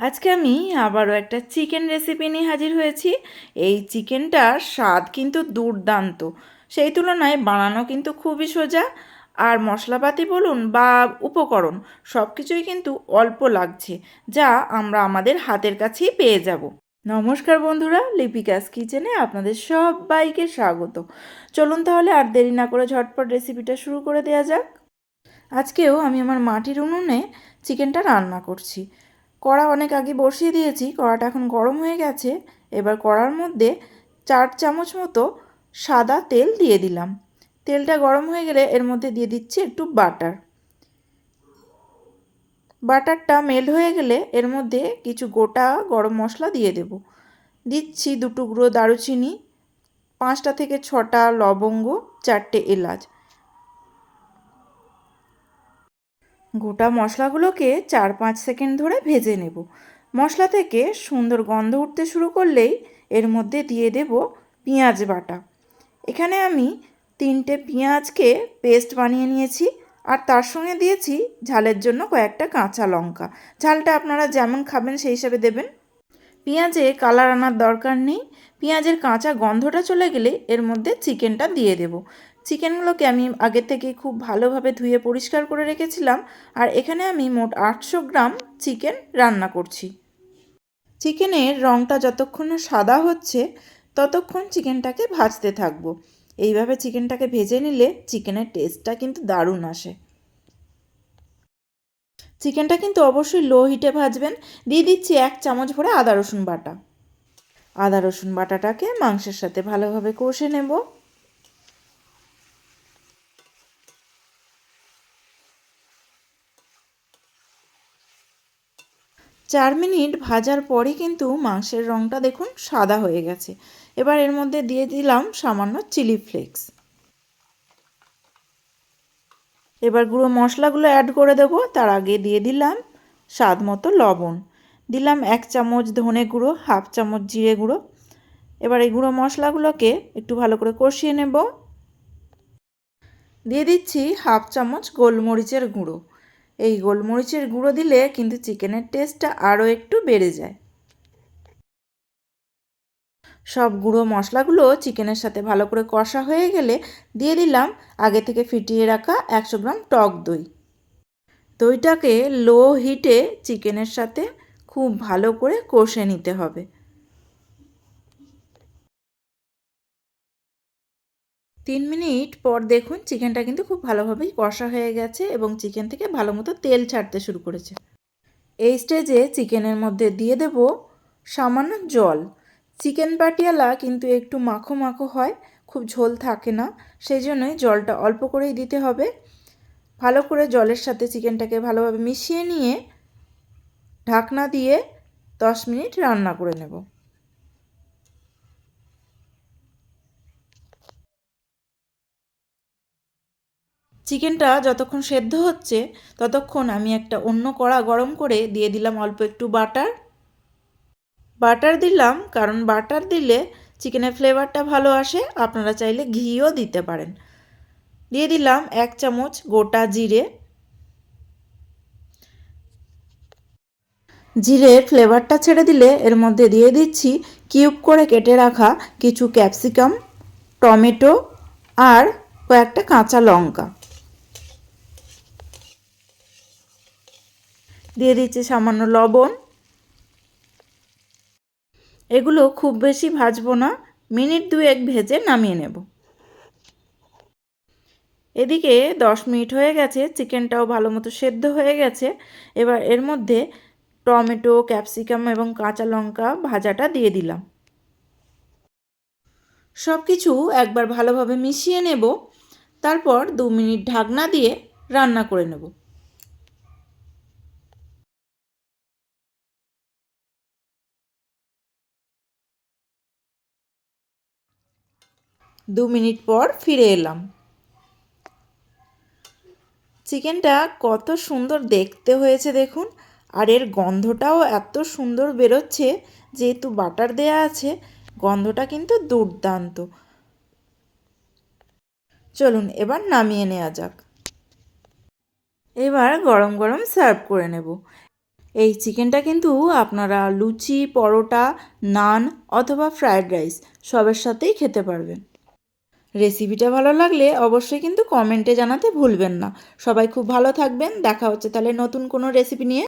আজকে আমি আবারও একটা চিকেন রেসিপি নিয়ে হাজির হয়েছি। এই চিকেনটার স্বাদ কিন্তু দুর্দান্ত। সেই তুলনায় বানানো কিন্তু খুবই সোজা। আর মশলাপাতি বলুন বা উপকরণ সব কিছুই কিন্তু অল্প লাগছে, যা আমরা আমাদের হাতের কাছেই পেয়ে যাব। নমস্কার বন্ধুরা, লিপিকাস কিচেনে আপনাদের সবাইকে স্বাগত। চলুন তাহলে আর দেরি না করে ঝটপট রেসিপিটা শুরু করে দেওয়া যাক। আজকেও আমি আমার মাটির উনুনে চিকেনটা রান্না করছি। কড়া অনেক আগে বসিয়ে দিয়েছি, কড়াটা এখন গরম হয়ে গেছে। এবার কড়ার মধ্যে চার চামচ মতো সাদা তেল দিয়ে দিলাম। তেলটা গরম হয়ে গেলে এর মধ্যে দিয়ে দিচ্ছি একটু বাটার। বাটারটা মেল্ট হয়ে গেলে এর মধ্যে কিছু গোটা গরম মশলা দিয়ে দেব। দিচ্ছি দুটুকরো দারুচিনি, পাঁচটা থেকে ছটা লবঙ্গ, চারটে এলাচ। গোটা মশলাগুলোকে চার পাঁচ সেকেন্ড ধরে ভেজে নেব। মশলা থেকে সুন্দর গন্ধ উঠতে শুরু করলেই এর মধ্যে দিয়ে দেব পেঁয়াজ বাটা। এখানে আমি তিনটে পেঁয়াজকে পেস্ট বানিয়ে নিয়েছি আর তার সঙ্গে দিয়েছি ঝালের জন্য কয়েকটা কাঁচা লঙ্কা। ঝালটা আপনারা যেমন খাবেন সেই হিসাবে দেবেন। পেঁয়াজে কালার আনার দরকার নেই। পেঁয়াজের কাঁচা গন্ধটা চলে গেলে এর মধ্যে চিকেনটা দিয়ে দেব। চিকেনগুলোকে আমি আগে থেকে খুব ভালোভাবে ধুয়ে পরিষ্কার করে রেখেছিলাম আর এখানে আমি মোট আটশো গ্রাম চিকেন রান্না করছি। চিকেনের রঙটা যতক্ষণ না সাদা হচ্ছে, ততক্ষণ চিকেনটাকে ভাজতে থাকব। এইভাবে চিকেনটাকে ভেজে নিলে চিকেনের টেস্টটা কিন্তু দারুণ আসে। চিকেনটা কিন্তু অবশ্যই লো হিটে ভাজবেন। দিয়ে দিচ্ছি এক চামচ ভরে আদা রসুন বাটা। আদা রসুন বাটাটাকে মাংসের সাথে ভালোভাবে কষে নেব। চার মিনিট ভাজার পরই কিন্তু মাংসের রঙটা দেখুন সাদা হয়ে গেছে। এবার এর মধ্যে দিয়ে দিলাম সামান্য চিলি ফ্লেক্স। এবার গুঁড়ো মশলাগুলো অ্যাড করে দেব। তার আগে দিয়ে দিলাম স্বাদ মতো লবণ। দিলাম এক চামচ ধনে গুঁড়ো, হাফ চামচ জিরে গুঁড়ো। এবার এই গুঁড়ো মশলাগুলোকে একটু ভালো করে কষিয়ে নেব। দিয়ে দিচ্ছি হাফ চামচ গোলমরিচের গুঁড়ো। এই গোলমরিচের গুঁড়ো দিলে কিন্তু চিকেনের টেস্টটা আরও একটু বেড়ে যায়। সব গুঁড়ো মশলাগুলো চিকেনের সাথে ভালো করে কষা হয়ে গেলে দিয়ে দিলাম আগে থেকে ফিটিয়ে রাখা একশো গ্রাম টক দই। দইটাকে লো হিটে চিকেনের সাথে খুব ভালো করে কষে নিতে হবে। তিন মিনিট পর দেখুন চিকেনটা কিন্তু খুব ভালোভাবেই কষা হয়ে গেছে এবং চিকেন থেকে ভালো মতো তেল ছাড়তে শুরু করেছে। এই স্টেজে চিকেনের মধ্যে দিয়ে দেব সামান্য জল। চিকেন পাটিয়ালা কিন্তু একটু মাখো মাখো হয়, খুব ঝোল থাকে না, সেই জন্যই জলটা অল্প করেই দিতে হবে। ভালো করে জলের সাথে চিকেনটাকে ভালোভাবে মিশিয়ে নিয়ে ঢাকনা দিয়ে দশ মিনিট রান্না করে নেব। চিকেনটা যতক্ষণ সেদ্ধ হচ্ছে, ততক্ষণ আমি একটা অন্য কড়া গরম করে দিয়ে দিলাম অল্প একটু বাটার। বাটার দিলাম কারণ বাটার দিলে চিকেনের ফ্লেভারটা ভালো আসে, আপনারা চাইলে ঘিও দিতে পারেন। দিয়ে দিলাম এক চামচ গোটা জিরে। জিরের ফ্লেভারটা ছেড়ে দিলে এর মধ্যে দিয়ে দিচ্ছি কিউব করে কেটে রাখা কিছু ক্যাপসিকাম, টমেটো আর কয়েকটা কাঁচা লঙ্কা। দিয়ে দিচ্ছি সামান্য লবণ। এগুলো খুব বেশি ভাজবো না, মিনিট দুয়েক ভেজে নামিয়ে নেব। এদিকে দশ মিনিট হয়ে গেছে, চিকেনটাও ভালো মতো সেদ্ধ হয়ে গেছে। এবার এর মধ্যে টমেটো, ক্যাপসিকাম এবং কাঁচা লঙ্কা ভাজাটা দিয়ে দিলাম। সব কিছু একবার ভালোভাবে মিশিয়ে নেব, তারপর দু মিনিট ঢাকনা দিয়ে রান্না করে নেব। দু মিনিট পর ফিরে এলাম। চিকেনটা কত সুন্দর দেখতে হয়েছে দেখুন, আর এর গন্ধটাও এত সুন্দর বেরোচ্ছে, যেহেতু বাটার দেয়া আছে, গন্ধটা কিন্তু দুর্দান্ত। চলুন এবার নামিয়ে নেওয়া যাক। এবার গরম গরম সার্ভ করে নেব। এই চিকেনটা কিন্তু আপনারা লুচি, পরোটা, নান অথবা ফ্রায়েড রাইস সবের সাথেই খেতে পারবেন। রেসিপিটা ভালো লাগলে অবশ্যই কিন্তু কমেন্টে জানাতে ভুলবেন না। সবাই খুব ভালো থাকবেন। দেখা হচ্ছে তাহলে নতুন কোনো রেসিপি নিয়ে।